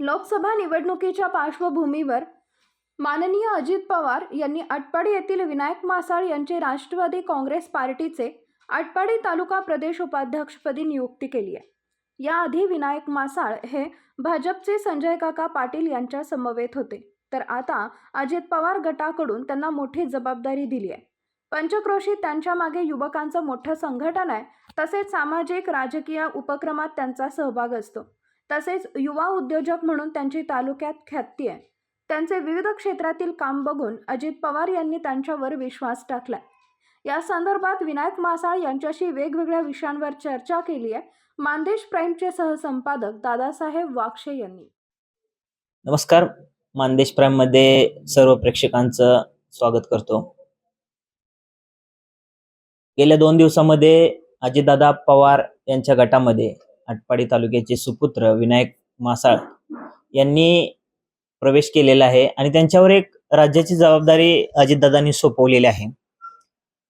लोकसभा निवडणुकीच्या पार्श्वभूमीवर माननीय अजित पवार यांनी आटपाडी येथील विनायक मासाळ यांचे राष्ट्रवादी काँग्रेस पार्टीचे आटपाडी तालुका प्रदेश उपाध्यक्षपदी नियुक्ती केली आहे. याआधी विनायक मासाळ हे भाजपचे संजय काका पाटील यांच्या समवेत होते. तर आता अजित पवार गटाकडून त्यांना मोठी जबाबदारी दिली आहे. पंचक्रोशीत त्यांच्या मागे युवकांचं मोठं संघटन आहे. तसेच सामाजिक राजकीय उपक्रमात त्यांचा सहभाग असतो. तसेच युवा उद्योजक म्हणून त्यांची तालुक्यात ख्याती आहे. त्यांचे विविध क्षेत्रातील काम बघून अजित पवार यांनी त्यांच्यावर विश्वास टाकलाय या संदर्भात विनायक मासाळ यांच्याशी वेगवेगळ्या विषयांवर चर्चा केली आहे. मानदेश प्राईमचे सहसंपादक दादासाहेब वाक्षे यांनी. नमस्कार. मानदेश प्राईममध्ये सर्व प्रेक्षकांचं स्वागत करतो. गेल्या दोन दिवसामध्ये अजितदादा पवार यांच्या गटामध्ये आटपाडी तालुक्याचे सुपुत्र विनायक मासाळ यांनी प्रवेश केलेला आहे आणि त्यांच्यावर एक राज्याची जबाबदारी अजितदादांनी सोपवलेली आहे.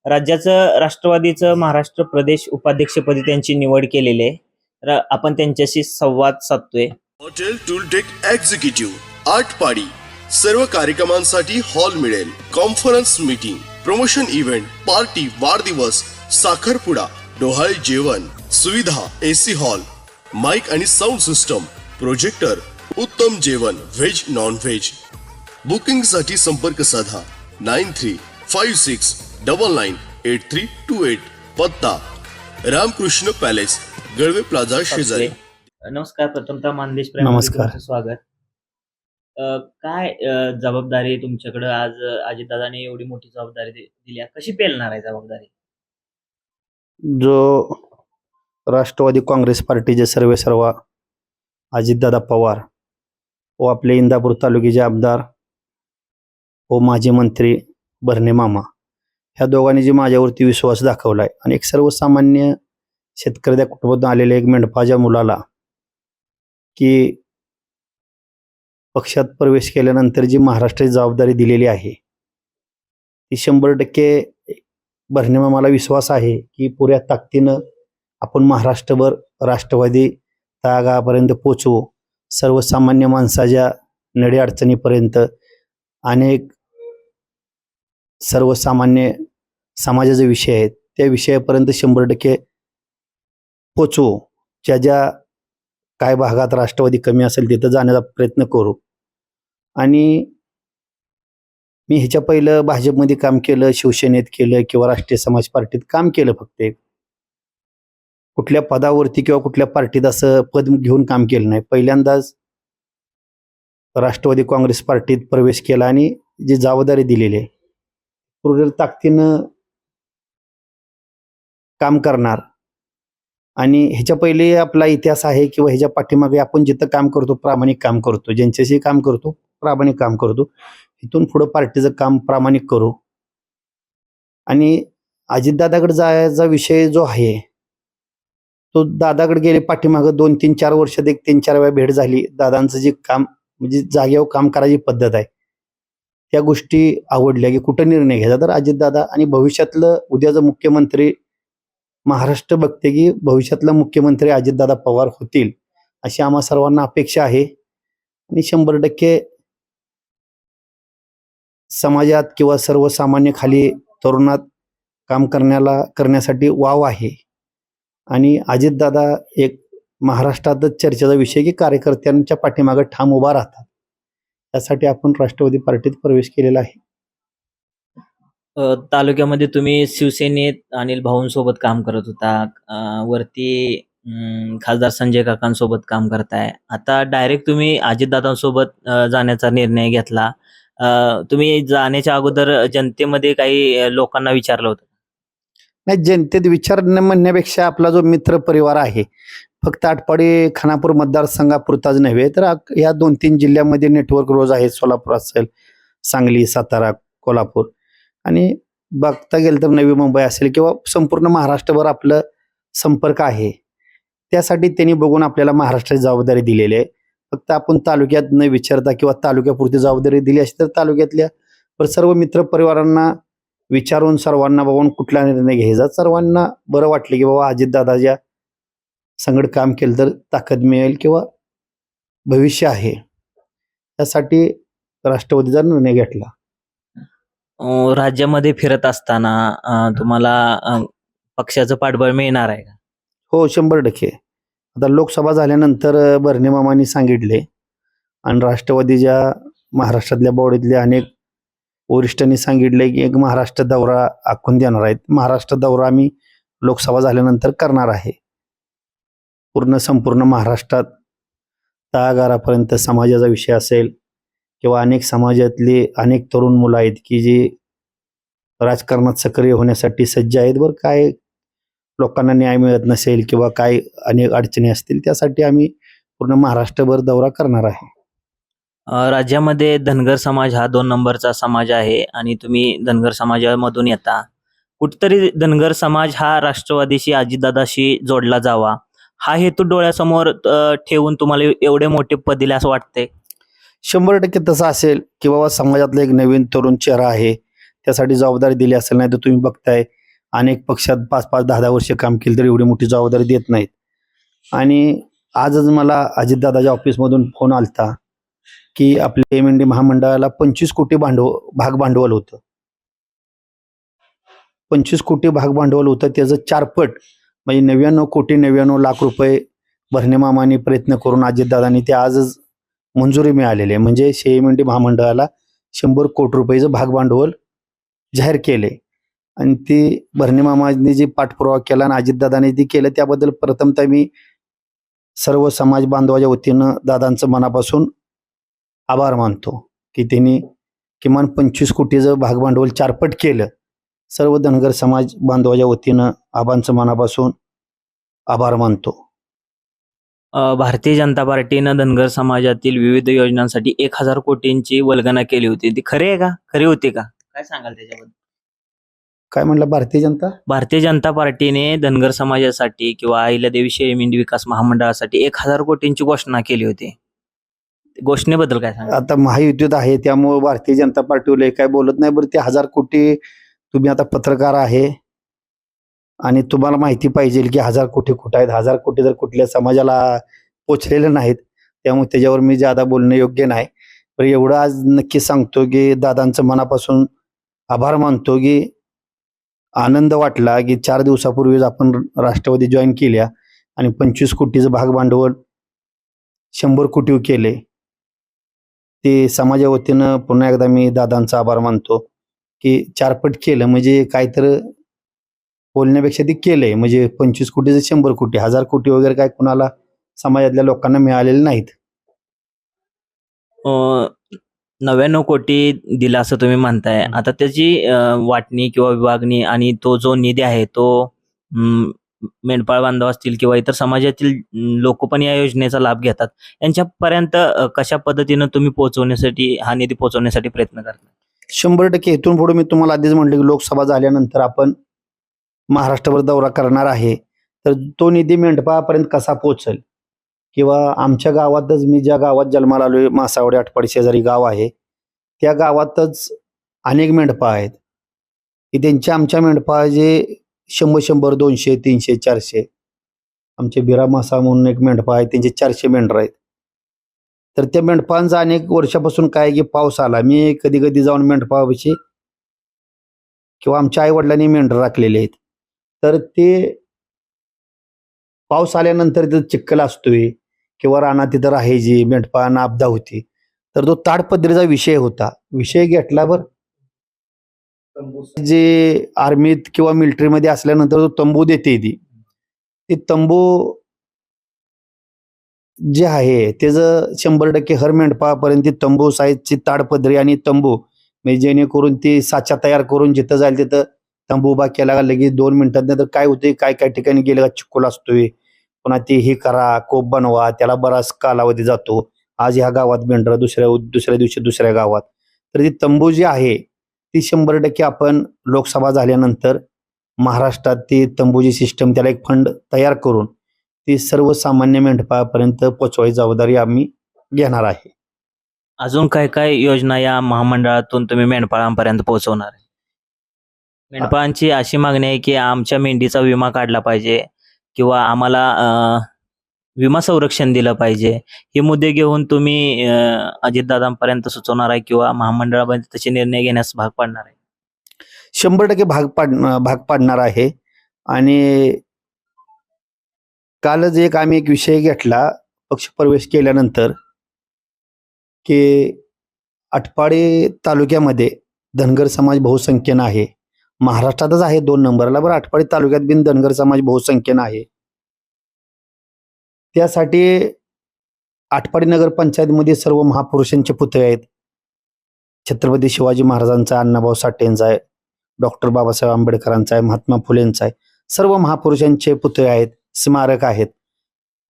राज्याचं राष्ट्रवादीचं महाराष्ट्र प्रदेश उपाध्यक्षपदी त्यांची निवड केलेली आहे. तर आपण त्यांच्याशी संवाद साधतोय. हॉटेल टूलटेक एक्झिक्युटिव्ह आठ पाडी सर्व कार्यक्रमांसाठी हॉल मिळेल. Conference meeting promotion event party वाढदिवस साखरपुडा डोहाळे जेवण. सुविधा एसी हॉल माइक आणि साऊंड सिस्टम प्रोजेक्टर उत्तम जेवण व्हेज नॉन व्हेज बुकिंगसाठी संपर्क साधा. Nine three five six double nine eight three two eight. पत्ता. रामकृष्ण पॅलेस गळवे प्लाझा शेजारी. नमस्कार प्रथमतः मानदेश नमस्कार. स्वागत. काय जबाबदारी तुमच्याकडे आज अजितदादाने एवढी मोठी जबाबदारी दिली आहे? कशी पेलणार आहे जबाबदारी? जो राष्ट्रवादी काँग्रेस पार्टीचे सर्वेसर्वा अजितदादा पवार व आपले इंदापूर तालुक्याचे आमदार व माजी मंत्री भरणे मामा. ह्या दोघांनी जे माझ्यावरती विश्वास दाखवलाय आणि एक सर्वसामान्य शेतकऱ्या कुटुंबातून आलेल्या एक मेंढपाच्या मुलाला की पक्षात प्रवेश केल्यानंतर जी महाराष्ट्राची जबाबदारी दिलेली आहे ती शंभर टक्के भरणे मामाला विश्वास आहे की पुऱ्या ताकदीनं आपण महाराष्ट्रभर राष्ट्रवादी तागापर्यंत पोचवू. सर्वसामान्य माणसाच्या नडी अडचणीपर्यंत अनेक सर्वसामान्य समाजाचे विषय आहेत. त्या विषयापर्यंत शंभर टक्के पोचवू. ज्या ज्या काय भागात राष्ट्रवादी कमी असेल तिथं जाण्याचा प्रयत्न करू. आणि मी ह्याच्या पहिलं भाजपमध्ये काम केलं शिवसेनेत केलं किंवा राष्ट्रीय समाज पार्टीत काम केलं फक्त एक. कुठल्या पदावरती किंवा कुठल्या पार्टीत असं पद घेऊन काम केलं नाही. पहिल्यांदाच राष्ट्रवादी काँग्रेस पार्टीत प्रवेश केला आणि जी जबाबदारी दिलेली आहे पूर्ण ताकदीनं काम करणार. आणि ह्याच्या पहिले आपला इतिहास आहे किंवा ह्याच्या पाठीमागे आपण जिथं काम करतो प्रामाणिक काम करतो ज्यांच्याशी काम करतो प्रामाणिक काम करतो इथून पुढं पार्टीचं काम प्रामाणिक करू. आणि अजितदादाकडे जायचा विषय जो आहे तो दादाकडे गेले पाठीमागं दोन तीन चार वर्षात एक तीन चार वेळा भेट झाली. दादांचं जे काम म्हणजे जागेवर काम करायची पद्धत आहे त्या गोष्टी आवडल्या की कुठं निर्णय घ्यायचा? तर अजितदादा आणि भविष्यातलं उद्याचं मुख्यमंत्री महाराष्ट्र बघते की भविष्यातला मुख्यमंत्री अजितदादा पवार होतील अशी आम्हा सर्वांना अपेक्षा आहे. आणि शंभर टक्के समाजात किंवा सर्वसामान्य खाली तरुणात काम करण्याला करण्यासाठी वाव आहे. आणि अजितदादा एक महाराष्ट्रातच चर्चेचा विषय की कार्यकर्त्यांच्या पाठीमागे ठाम उभा राहतात. त्यासाठी आपण राष्ट्रवादी पार्टीत प्रवेश केलेला आहे. तालुक्यामध्ये तुम्ही शिवसेनेत अनिल भाऊंसोबत काम करत होता. वरती खासदार संजय काकांसोबत काम करताय. आता डायरेक्ट तुम्ही अजितदादांसोबत जाण्याचा निर्णय घेतला. तुम्ही जाण्याच्या अगोदर जनतेमध्ये काही लोकांना विचारलं होतं. नाही जनतेत विचार न म्हणण्यापेक्षा आपला जो मित्र परिवार आहे फक्त आटपाडी खानापूर मतदारसंघापुरताच नव्हे तर या दोन तीन जिल्ह्यामध्ये नेटवर्क रोज आहे सोलापूर असेल सांगली सातारा कोल्हापूर. आणि बघता गेलं तर नवी मुंबई असेल किंवा संपूर्ण महाराष्ट्रभर आपलं संपर्क आहे. त्यासाठी त्यांनी बघून आपल्याला महाराष्ट्राची जबाबदारी दिलेली आहे. फक्त आपण तालुक्यात न विचारता किंवा तालुक्यापुरती जबाबदारी दिली असेल तर तालुक्यातल्या सर्व मित्र परिवारांना विचारून सर्वांना बघून कुठला निर्णय घ्यायचा? सर्वांना बरं वाटलं की बाबा अजितदादाच्या संगड काम केलं तर ताकद मिळेल किंवा भविष्य आहे. त्यासाठी राष्ट्रवादीचा निर्णय घेतला. राज्यामध्ये फिरत असताना तुम्हाला पक्षाचं पाठबळ मिळणार आहे का? हो शंभर टक्के. आता लोकसभा झाल्यानंतर अ, भरणे मामांनी सांगितले आणि राष्ट्रवादीच्या महाराष्ट्रातल्या बॉडीतले अनेक वरिष्ठांनी सांगितले की एक महाराष्ट्र दौरा आखून देणार आहेत. महाराष्ट्र दौरा आम्ही लोकसभा झाल्यानंतर करणार आहे. पूर्ण संपूर्ण महाराष्ट्रात तळागारापर्यंत समाजाचा विषय असेल किंवा अनेक समाजातली अनेक तरुण मुलं आहेत की जी राजकारणात सक्रिय होण्यासाठी सज्ज आहेत. बरं काय लोकांना न्याय मिळत नसेल किंवा काय अनेक अडचणी असतील त्यासाठी आम्ही पूर्ण महाराष्ट्रभर दौरा करणार आहे. राज्यामध्ये धनगर समाज हा दोन नंबरचा समाज आहे आणि तुम्ही धनगर समाजामधून येता. कुठतरी धनगर समाज हा राष्ट्रवादीशी अजितदादाशी जोडला जावा. हा हेतू डोळ्यासमोर ठेवून तुम्हाला एवढे मोठे पद दिले असं वाटते शंभर टक्के तसं असेल की बाबा समाजातला एक नवीन तरुण चेहरा आहे. त्यासाठी जबाबदारी दिली असेल नाही तर तुम्ही बघताय अनेक पक्षात पाच पाच दहा दहा वर्ष काम केलं तरी एवढी मोठी जबाबदारी देत नाहीत. आणि आजच मला अजितदादाच्या ऑफिसमधून फोन आलता. की आपल्या एम एन डी महामंडळाला पंचवीस कोटी भांडवल भाग भांडवल होतं. पंचवीस कोटी भाग भांडवल होतं त्याचं चारपट म्हणजे नव्याण्णव कोटी नव्याण्णव लाख रुपये भरणे मामाने प्रयत्न करून अजितदादांनी ते आजच मंजुरी मिळालेली आहे. म्हणजे डी महामंडळाला शंभर कोटी रुपयेचं भाग भांडवल जाहीर केले आणि ते भरणे मामाने जे पाठपुरावा केला आणि अजितदादाने ते केलं त्याबद्दल प्रथमतः मी सर्व समाज बांधवाच्या वतीनं दादांचं मनापासून आभार मानतो की त्यांनी किमान पंचवीस कोटीचं भाग भांडवल चारपट केलं. सर्व धनगर समाज बांधवाच्या वतीनं आबांचं मनापासून आभार मानतो. भारतीय जनता पार्टीनं धनगर समाजातील विविध योजनांसाठी एक हजार कोटींची वल्गना केली होती. ती खरी आहे का? खरी होती का? काय सांगाल त्याच्याबद्दल? काय म्हणलं भारतीय जनता? भारतीय जनता पार्टीने धनगर समाजासाठी किंवा अहिल्यादेवी शेळमिंडी विकास महामंडळासाठी एक हजार कोटींची घोषणा केली होती. घोषणेबद्दल काय सांगा आता महायुतीत आहे त्यामुळे भारतीय जनता पार्टीवर काय बोलत नाही. बरं ते हजार कोटी तुम्ही आता पत्रकार आहे आणि तुम्हाला माहिती पाहिजे की हजार कोटी कुठं आहेत? हजार कोटी जर कुठल्या समाजाला पोचलेले नाहीत त्यामुळे त्याच्यावर मी ज्यादा बोलणं योग्य नाही. पण एवढं आज नक्की सांगतो की दादांचं मनापासून आभार मानतो की आनंद वाटला की चार दिवसापूर्वीच आपण राष्ट्रवादी जॉईन केल्या आणि पंचवीस कोटीचं भाग भांडवल शंभर कोटी केले. ते समाजा वतीनं पुन्हा एकदा मी दादांचा आभार मानतो की चारपट केलं. म्हणजे काय तर बोलण्यापेक्षा ते केलंय. म्हणजे पंचवीस कोटीचं शंभर कोटी हजार कोटी वगैरे काय कुणाला समाजातल्या लोकांना मिळालेले नाहीत. अ, नव्याण्णव कोटी दिला असं तुम्ही म्हणताय. आता त्याची अ, वाटणी किंवा विभागणी आणि तो जो निधी आहे तो मेंढपाळ बांधव असतील किंवा इतर समाजातील लोक पण या योजनेचा लाभ घेतात. यांच्यापर्यंत कशा पद्धतीनं तुम्ही पोहोचवण्यासाठी हा निधी पोहोचवण्यासाठी प्रयत्न करता? शंभर टक्के. इथून पुढे मी तुम्हाला आधीच म्हटलं की लोकसभा झाल्यानंतर आपण महाराष्ट्रभर दौरा करणार आहे. तर तो निधी मेंढपाळापर्यंत कसा पोहोचेल? किंवा आमच्या गावातच मी ज्या गावात जन्माला आलोय मासावडे आठपाडी शेजारी गाव आहे. त्या गावातच अनेक मेंढपाळ आहेत. की त्यांच्या आमच्या मेंढपाळ जे शंभर शंभर दोनशे तीनशे चारशे. आमचे बिरा मासा म्हणून एक मेंढपाळ आहे त्यांचे चारशे मेंढर आहेत. तर त्या मेंढपांचा अनेक वर्षापासून काय की पाऊस आला. मी कधी कधी जाऊन मेंढपाविषयी किंवा आमच्या आई वडिलांनी मेंढर राखलेले आहेत. तर ते पाऊस आल्यानंतर तिथं चिखल असतोय किंवा रानात तिथं राहायची मेंढपाळांना आपदा होती. तर तो ताडपदरीचा विषय होता. विषय घेतला बर. जे आर्मीत किंवा मिलिटरीमध्ये असल्यानंतर जो तंबू देते ती ते तंबू जे आहे त्याचं शंभर टक्के हर मेंढपापर्यंत तंबू साईजची ताडपदरी आणि तंबू म्हणजे जेणेकरून ती साचा तयार करून जिथं जाईल तिथं तंबू उभा केला का लगेच दोन मिनिटात नाही तर काय होते काय काय ठिकाणी गेलं का चिक्कोल असतोय पुन्हा ते हे करा कोप बनवा त्याला बराच कालावधी जातो. आज ह्या गावात मेंढरा दुसऱ्या दुसऱ्या दिवशी दुसऱ्या गावात. तर ती तंबू जी आहे ती शंभर टक्के आपण लोकसभा झाल्यानंतर महाराष्ट्रात ती तंबूजी सिस्टम त्याला एक फंड तयार करून ती सर्वसामान्य मेंढपाळापर्यंत पोचवायची जबाबदारी आम्ही घेणार आहे. अजून काय काय योजना या महामंडळातून तुम्ही मेंढपाळांपर्यंत पोहोचवणार आहे? मेंढपाळांची अशी मागणी आहे की आमच्या मेंढीचा विमा काढला पाहिजे किंवा आम्हाला विमा संरक्षण दिलं पाहिजे. हे मुद्दे घेऊन तुम्ही अजितदादांपर्यंत सुचवणार आहे किंवा महामंडळापर्यंत तसे निर्णय घेण्यास भाग पाडणार आहे? शंभर टक्के भाग पाड भाग पाडणार आहे. आणि कालच एक आम्ही एक विषय घेतला पक्ष प्रवेश केल्यानंतर की आटपाडी तालुक्यामध्ये धनगर समाज बहुसंख्येनं आहे. महाराष्ट्रातच आहे दोन नंबरला बरं आटपाडी तालुक्यात बिन धनगर समाज बहुसंख्येनं आहे. त्यासाठी आटपाडी नगर पंचायतमध्ये सर्व महापुरुषांचे पुतळे आहेत. छत्रपती शिवाजी महाराजांचा अण्णाभाऊ साठेंचा आहे डॉक्टर बाबासाहेब आंबेडकरांचा आहे महात्मा फुलेंचा आहे. सर्व महापुरुषांचे पुतळे आहेत स्मारक आहेत.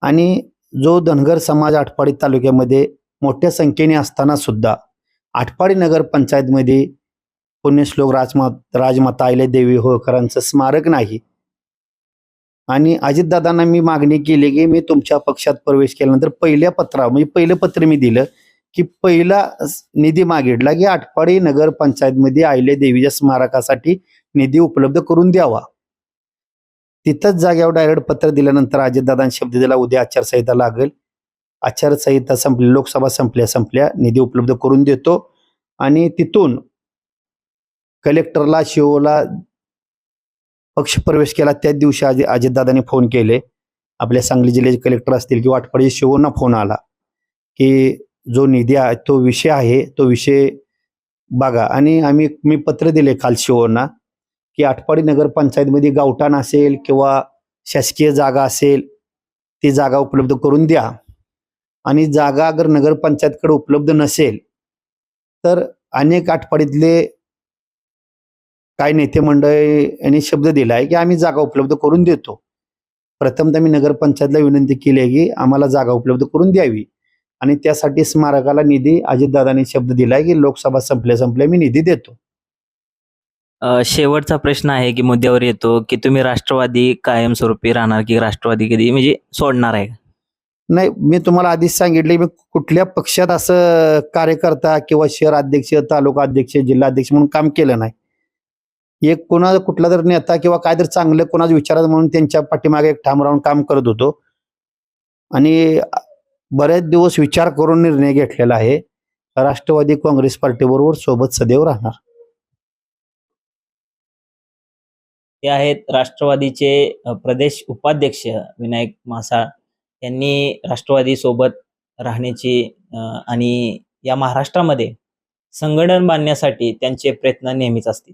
आणि जो धनगर समाज आटपाडी तालुक्यामध्ये मोठ्या संख्येने असताना सुद्धा आटपाडी नगर पंचायतमध्ये पुण्यश्लोक राजमा राजमाता आईले देवी होळकरांचं स्मारक नाही आणि अजितदादांना मी मागणी केली की मी तुमच्या पक्षात प्रवेश केल्यानंतर पहिल्या पत्रा म्हणजे पहिलं पत्र मी दिलं की पहिला निधी मागितला की आटपाडी नगर पंचायतमध्ये देवीच्या स्मारकासाठी निधी उपलब्ध करून द्यावा. तिथंच जाग्यावर डायरेक्ट पत्र दिल्यानंतर अजितदादांनी शब्द दिला उद्या आचारसंहिता लागेल. आचारसंहिता संपली लोकसभा संपल्या संपल्या निधी उपलब्ध करून देतो. आणि तिथून कलेक्टरला शिओला पक्ष प्रवेश केला. त्याच दिवशी अजि अजितदादांनी फोन केले. आपल्या सांगली जिल्ह्याचे कलेक्टर असतील किंवा आटपाडी शिवना फोन आला की जो निधी आहे तो विषय आहे तो विषय बघा. आणि आम्ही मी पत्र दिले काल शिवना की आटपाडी नगरपंचायतमध्ये गावठाण असेल किंवा शासकीय जागा असेल ती जागा उपलब्ध करून द्या. आणि जागा अगर नगरपंचायतकडे उपलब्ध नसेल तर अनेक आटपाडीतले काय नेते मंडळी यांनी शब्द दिला आहे की आम्ही जागा उपलब्ध करून देतो. प्रथमतः मी नगरपंचायतला विनंती केली आहे की आम्हाला जागा उपलब्ध करून द्यावी. आणि त्यासाठी स्मारकाला निधी अजितदादांनी शब्द दिलाय की लोकसभा संपल्या संपल्या मी निधी देतो. शेवटचा प्रश्न आहे की मुद्द्यावर येतो की तुम्ही राष्ट्रवादी कायमस्वरूपी राहणार की राष्ट्रवादी कधी म्हणजे सोडणार आहे? नाही मी तुम्हाला आधीच सांगितले मी कुठल्या पक्षात असं कार्यकर्ता किंवा शहर अध्यक्ष तालुका अध्यक्ष जिल्हा अध्यक्ष म्हणून काम केलं नाही. एक कोणा कुठला तर नेता किंवा काय तर चांगलं कोणाच विचारात म्हणून त्यांच्या पाठीमागे एक ठाम राहून काम करत होतो. आणि बरेच दिवस विचार करून निर्णय घेतलेला आहे. राष्ट्रवादी काँग्रेस पार्टीबरोबर सोबत सदैव राहणार. ते आहेत राष्ट्रवादीचे प्रदेश उपाध्यक्ष विनायक म्हासाळ. यांनी राष्ट्रवादी सोबत राहण्याची आणि या महाराष्ट्रामध्ये संघटन बांधण्यासाठी त्यांचे प्रयत्न नेहमीच असतील.